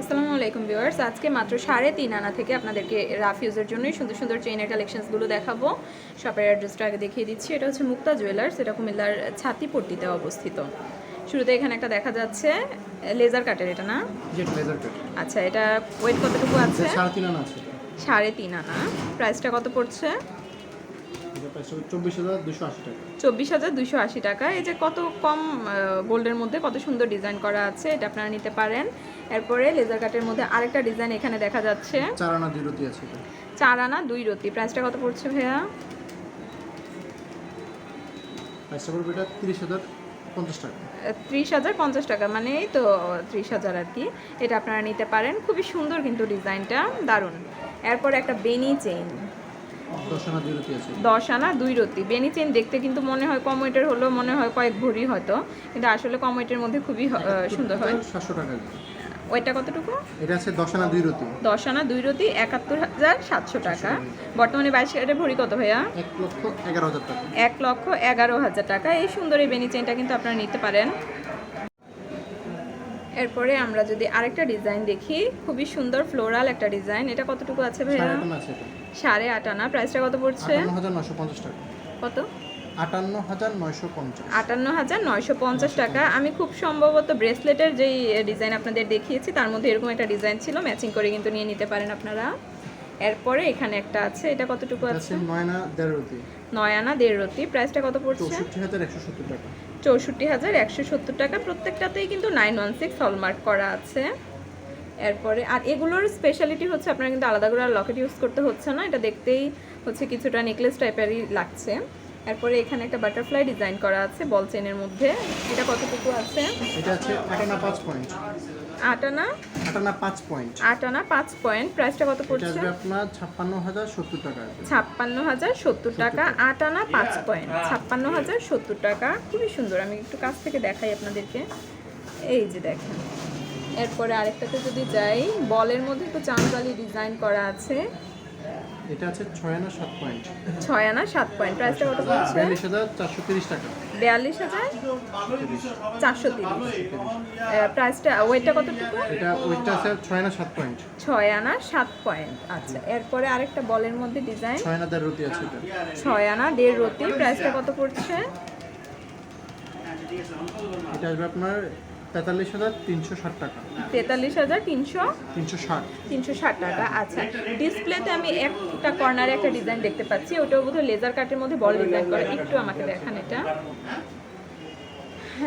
আসসালামু আলাইকুম ভিউয়ার্স। আজকে মাত্র সাড়ে তিন আনা থেকে আপনাদেরকে রাফ ইউজের জন্যই সুন্দর সুন্দর চেইনের কালেকশনসগুলো দেখাবো। শপের অ্যাড্রেসটা আগে দেখিয়ে দিচ্ছি। এটা হচ্ছে মুক্তা জুয়েলার্স। এটা কুমিল্লার ছাতিপট্টিতে অবস্থিত। শুরুতে এখানে একটা দেখা যাচ্ছে। লেজার কাটের এটা না? আচ্ছা এটা ওয়েট কতটুকু আছে? সাড়ে তিন আনা আছে। সাড়ে তিন আনা। প্রাইসটা কত পড়ছে? এটা প্রাইস হবে চব্বিশ হাজার দুশো আশি টাকা। চব্বিশ হাজার দুশো আশি টাকা। এই যে কত কম গোল্ডের মধ্যে কত সুন্দর ডিজাইন করা আছে এটা আপনারা নিতে পারেন। এরপরে লেজার কাটের মধ্যে আরেকটা ডিজাইন এখানে দেখা যাচ্ছে। চার আনা দুই রতি আছে চার আনা দুই রতি। প্রাইসটা কত পড়ছে ভাইয়া? প্রাইসটা পড়বে এটা তিরিশ হাজার পঞ্চাশ টাকা। ত্রিশ হাজার পঞ্চাশ টাকা মানে এই তো ত্রিশ হাজার আর কি। এটা আপনারা নিতে পারেন। খুবই সুন্দর কিন্তু ডিজাইনটা। দারুণ। এরপর একটা বেনি চেইন। দশ আনা দুই রতি। বেনি চেইন দেখতে কিন্তু মনে হয় কম ওয়েটের হলেও মনে হয় কয়েক ভরি হয়তো। কিন্তু আসলে কম ওয়েটের মধ্যে খুবই সুন্দর হয়। সাতশো টাকা ওইটা কতটুকু? এটা আছে দশ আনা দুই রতি। দশ আনা দুই রতি একাত্তর হাজার সাতশো টাকা। বর্তমানে বাইশ ক্যারেটের ভরি কত ভাইয়া? এক লক্ষ এগারো হাজার টাকা। এক লক্ষ এগারো হাজার টাকা। এই সুন্দর এই বেনি চেনটা কিন্তু আপনারা নিতে পারেন। এরপরে আমরা যদি আরেকটা ডিজাইন দেখি খুবই সুন্দর ফ্লোরাল একটা ডিজাইন। এটা কতটুকু আছে ভাইয়া? সাড়ে আট আনা প্রাইসটা কত পড়ছে? কত? আটান্ন হাজার নয়শো পঞ্চাশ। আটান্ন হাজার নয়শো পঞ্চাশ টাকা। আমি খুব সম্ভবত ব্রেসলেটের যেই ডিজাইন আপনাদের দেখিয়েছি তার মধ্যে এরকম একটা ডিজাইন ছিল। ম্যাচিং করে কিন্তু নিয়ে নিতে পারেন আপনারা। এরপরে এখানে একটা আছে এটা কতটুকু আছে? আছে নয় আনা দেড় রতি নয় আনা দেড় রতি প্রাইসটা কত পড়ছে? চৌষট্টি হাজার একশো সত্তর টাকা। চৌষট্টি হাজার একশো সত্তর টাকা প্রত্যেকটাতেই কিন্তু নাইন ওয়ান সিক্স হলমার্ক করা আছে। এরপরে আর এগুলোর স্পেশালিটি হচ্ছে আপনারা কিন্তু আলাদা করে আর লকেট ইউজ করতে হচ্ছে না এটা দেখতেই হচ্ছে কিছুটা নেকলেস টাইপেরই লাগছে। এরপরে এখানে একটা বাটারফ্লাই ডিজাইন করা আছে বল চেনের মধ্যে এটা কতটুকু আছে? এটা আছে আটানা পাঁচ পয়েন্ট আট আনা আটানা পাঁচ পয়েন্ট আট আনা পাঁচ পয়েন্ট প্রাইসটা কত এটা পড়ছে? আসবে আপনার ছাপ্পান্ন হাজার সত্তর টাকা আসবে। ছাপ্পান্ন হাজার সত্তর টাকা। আট আনা পাঁচ পয়েন্ট ছাপ্পান্ন হাজার সত্তর টাকা। খুবই সুন্দর। আমি একটু কাছ থেকে দেখাই আপনাদেরকে। এই যে দেখেন। এরপরে আরেকটাতে যদি যাই বলের মধ্যে একটু চাঁদবালি ডিজাইন করা আছে। এটা আছে ছয় আনা সাত পয়েন্ট। ছয় আনা সাত পয়েন্ট। প্রাইসটা কত হাজার চারশো তিরিশ টাকা। বিয়াল্লিশ হাজার চারশো তিরিশ। প্রাইসটা ওয়েটটা কতটুকু? এটা ওইটা আছে ছয় আনা সাত পয়েন্ট। ছয় আনা সাত পয়েন্ট। আচ্ছা এরপরে আরেকটা বলের মধ্যে ডিজাইন। ছয় আনা দেড় রতি আছে এটা। ছয় আনা দেড় রতি। প্রাইসটা কত পড়ছে? এটা আসবে আপনার তেতাল্লিশ হাজার তিনশো ষাট টাকা। তেতাল্লিশ হাজার তিনশো? তিনশো ষাট। তিনশো ষাট টাকা আচ্ছা। ডিসপ্লেতে আমি একটা কর্নারে একটা ডিজাইন দেখতে পাচ্ছি ওটাও বোধহয় লেজার কাটের মধ্যে বড় ডিজাইন করে। একটু আমাকে দেখান এটা।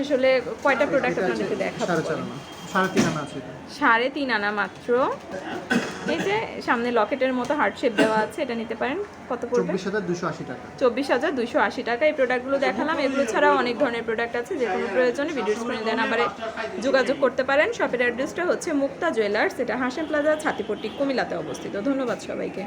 আসলে কয়টা প্রোডাক্ট আপনাদেরকে দেখাবো? সাড়ে তিন আনা মাত্র। এই যে সামনে লকেটের মতো হার্ট শেপ দেওয়া আছে এটা নিতে পারেন। কত পড়বে? চব্বিশ হাজার দুশো আশি টাকা। চব্বিশ হাজার দুশো আশি টাকা। এই প্রোডাক্টগুলো দেখালাম। এগুলো ছাড়াও অনেক ধরনের প্রোডাক্ট আছে। যে কোনো প্রয়োজনে ভিডিও স্ক্রিনে দেন নাম্বারে যোগাযোগ করতে পারেন। শপের অ্যাড্রেসটা হচ্ছে মুক্তা জুয়েলার্স এটা হাসেম প্লাজা ছাতিপট্টি কুমিল্লাতে অবস্থিত। ধন্যবাদ সবাইকে।